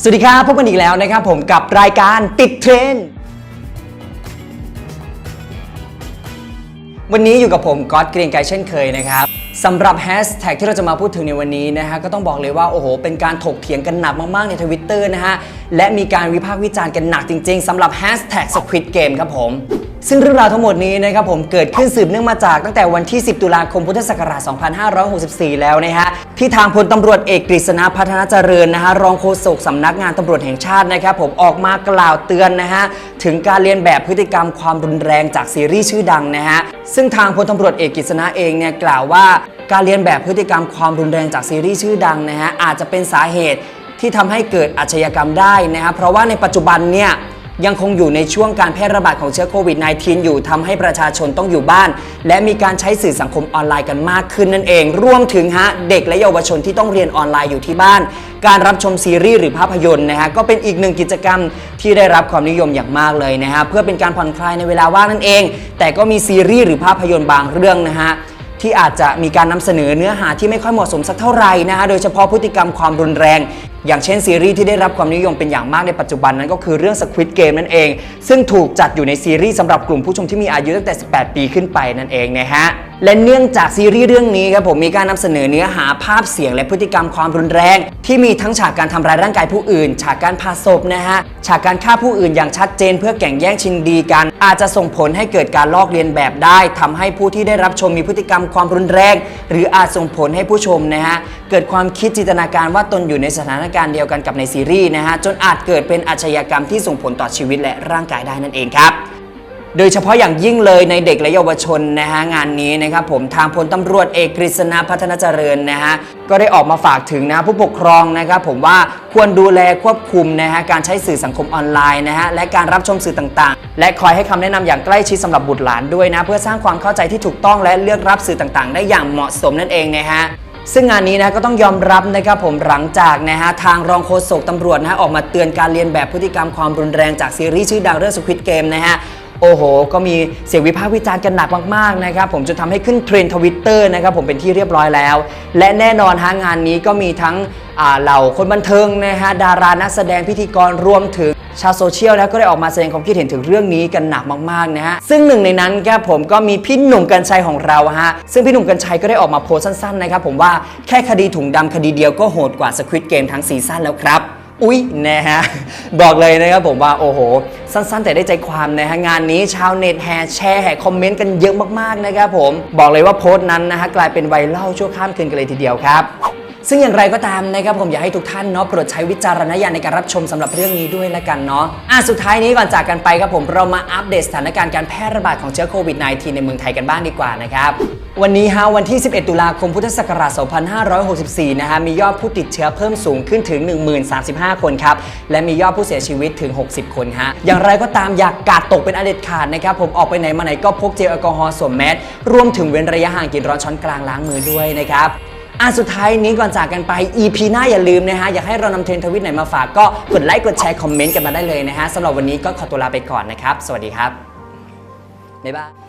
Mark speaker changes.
Speaker 1: สวัสดีครับพบกันอีกแล้วนะครับผมกับรายการติดเทรนด์วันนี้อยู่กับผมก๊อตเกรียงไกรเช่นเคยนะครับสำหรับแฮชแท็กที่เราจะมาพูดถึงในวันนี้นะฮะก็ต้องบอกเลยว่าโอ้โหเป็นการถกเถียงกันหนักมากๆในทวิตเตอร์นะฮะและมีการวิพากษ์วิจารณ์กันหนักจริง ๆสำหรับแฮชแท็กสควิตเกมครับผม ซึ่งเรื่องราวทั้งหมดนี้นะครับผมเกิดขึ้นสืบเนื่องมาจากตั้งแต่วันที่ 10 ตุลาคมพุทธศักราช 2564 แล้วนะฮะที่ทางพลตำรวจเอกกฤษณะพัฒนาเจริญนะฮะรองโฆษกสำนักงานตำรวจแห่งชาตินะครับผมออกมากล่าวเตือนนะฮะถึงการเรียนแบบพฤติกรรมความรุนแรงจากซีรีส์ชื่อดังนะฮะซึ่งทางพลตำรวจเอกกฤษณะเองเนี่ยกล่าวว่าการเรียนแบบพฤติกรรมความรุนแรงจากซีรีส์ชื่อดังนะฮะอาจจะเป็นสาเหตุที่ทำให้เกิดอาชญากรรมได้นะฮะเพราะว่าในปัจจุบันเนี่ย ยังคงอยู่ในช่วงการแพร่ระบาดของเชื้อโควิด -19 อยู่ทำให้ประชาชนต้องอยู่บ้าน และมีการใช้สื่อสังคมออนไลน์กันมากขึ้นนั่นเอง รวมถึงฮะเด็กและเยาวชนที่ต้องเรียนออนไลน์อยู่ที่บ้าน การรับชมซีรีส์หรือภาพยนตร์นะฮะก็เป็นอีกหนึ่งกิจกรรมที่ได้รับความนิยมอย่างมากเลยนะฮะเพื่อเป็นการผ่อนคลายในเวลาว่างนั่นเอง แต่ก็มีซีรีส์หรือภาพยนตร์บางเรื่องนะฮะ ที่อาจจะมีการนำเสนอเนื้อหาที่ไม่ค่อยเหมาะสมสักเท่าไหร่นะฮะโดยเฉพาะพฤติกรรมความรุนแรง อย่างเช่นซีรีส์ที่ได้รับความนิยมเป็นอย่างมากในปัจจุบันนั้นก็คือเรื่อง Squid Game นั่นเอง ซึ่งถูกจัดอยู่ในซีรีส์สำหรับกลุ่มผู้ชมที่มีอายุตั้งแต่ 18 ปีขึ้นไปนั่นเองนะฮะและเนื่องจากซีรีส์เรื่องนี้ครับผมมีการนำเสนอเนื้อหาภาพเสียงและพฤติกรรมความรุนแรง ที่มีทั้งฉากการทำร้ายร่างกายผู้อื่น ฉากการพาศพนะฮะฉากการฆ่าผู้อื่นอย่างชัดเจน เพื่อแข่งแย่งชิงดีกัน อาจจะส่งผลให้เกิดการลอกเลียนแบบได้ทำให้ผู้ที่ได้รับชมมีพฤติกรรมความรุนแรง หรืออาจส่งผลให้ผู้ชมนะฮะเกิดความคิดจินตนาการว่าตนอยู่ในสถานการณ์เดียวกันกับในซีรีส์นะฮะจนอาจเกิดเป็นอาชญากรรมที่ส่งผลต่อชีวิตและร่างกายได้นั่นเองครับ โดยเฉพาะอย่างยิ่งเลยในเด็กและเยาวชนนะฮะงานนี้นะครับผมทางพลตำรวจเอกกฤษณะพัฒนาเจริญนะฮะก็ได้ออกมาฝากถึงนะผู้ปกครองนะครับผมว่าควรดูแลควบคุมนะฮะการใช้สื่อสังคมออนไลน์นะฮะและการรับชมสื่อต่างๆ และคอยให้คำแนะนำอย่างใกล้ชิดสำหรับบุตรหลานด้วยนะเพื่อสร้างความเข้าใจที่ถูกต้องและเลือกรับสื่อต่างๆ ได้อย่างเหมาะสมนั่นเองนะฮะซึ่งงานนี้นะก็ต้องยอมรับนะครับผมหลังจากนะฮะทางรองโฆษกตำรวจนะฮะออกมาเตือนการเรียนแบบพฤติกรรมความรุนแรงจากซีรีส์ชื่อดังเรื่อง Squid Game นะฮะ โอ้โห ก็มีเสียงวิพากษ์วิจารณ์กันหนักมากๆนะครับผมจนทำให้ขึ้นเทรนด์ทวิตเตอร์นะครับผมเป็นที่เรียบร้อยแล้ว และแน่นอนฮะงานนี้ก็มีทั้งเหล่าคนบันเทิงนะฮะดารานักแสดงพิธีกรรวมถึงชาวโซเชียลนะก็ได้ออกมาแสดงความคิดเห็นถึงเรื่องนี้กันหนักมากๆนะฮะซึ่งหนึ่งในนั้นครับผมก็มีพี่หนุ่มกัญชัยของเราฮะซึ่งพี่หนุ่มกัญชัยก็ได้ออกมาโพสต์สั้นๆนะครับผมว่าแค่คดีถุงดำคดีเดียวก็โหดกว่าสควิตเกมทั้งซีซั่นแล้วครับ อุ๊ยนะฮะบอกเลยนะครับผมว่าโอ้โห สั้นๆ แต่ได้ใจความนะฮะงานนี้ชาวเน็ตแห่แชร์แห่คอมเมนต์กันเยอะมากๆนะครับผมบอกเลยว่าโพสต์นั้นนะฮะกลายเป็นไวรัลชั่วข้ามคืนกันเลยทีเดียวครับ ซึ่งอย่างไรก็ตามนะครับผมอยากให้ทุกท่านเนาะโปรดใช้วิจารณญาณในการรับชมสำหรับเรื่องนี้ด้วยละกันเนาะอะสุดท้ายนี้ก่อนจากกันไปครับผมเรามาอัปเดตสถานการณ์การแพร่ระบาดของเชื้อโควิด -19 ในเมืองไทยกันบ้างดีกว่านะครับวันนี้ฮะวันที่ 11 ตุลาคมพุทธศักราช 2564 นะฮะมียอดผู้ติดเชื้อเพิ่มสูงขึ้นถึง 1035 คนครับ และมียอดผู้เสียชีวิตถึง 60 คนฮะอย่างไรก็ตามอยากกาดตกเป็นอเด็ดขาดนะครับ ผมออกไปไหนมาไหนก็พกเจลแอลกอฮอล์สวมแมสรวมถึงเว้นระยะห่างกินร้อนช้อนกลางล้างมือด้วยนะครับ อะสุดท้ายนี้ก่อนจากกันไป EP หน้าอย่าลืมนะฮะ อยากให้เรานำเทรนด์ทวิตไหนมาฝากก็กดไลค์กดแชร์คอมเมนต์กันมาได้เลยนะฮะสำหรับวันนี้ก็ขอตัวลาไปก่อนนะครับ สวัสดีครับบ๊ายบาย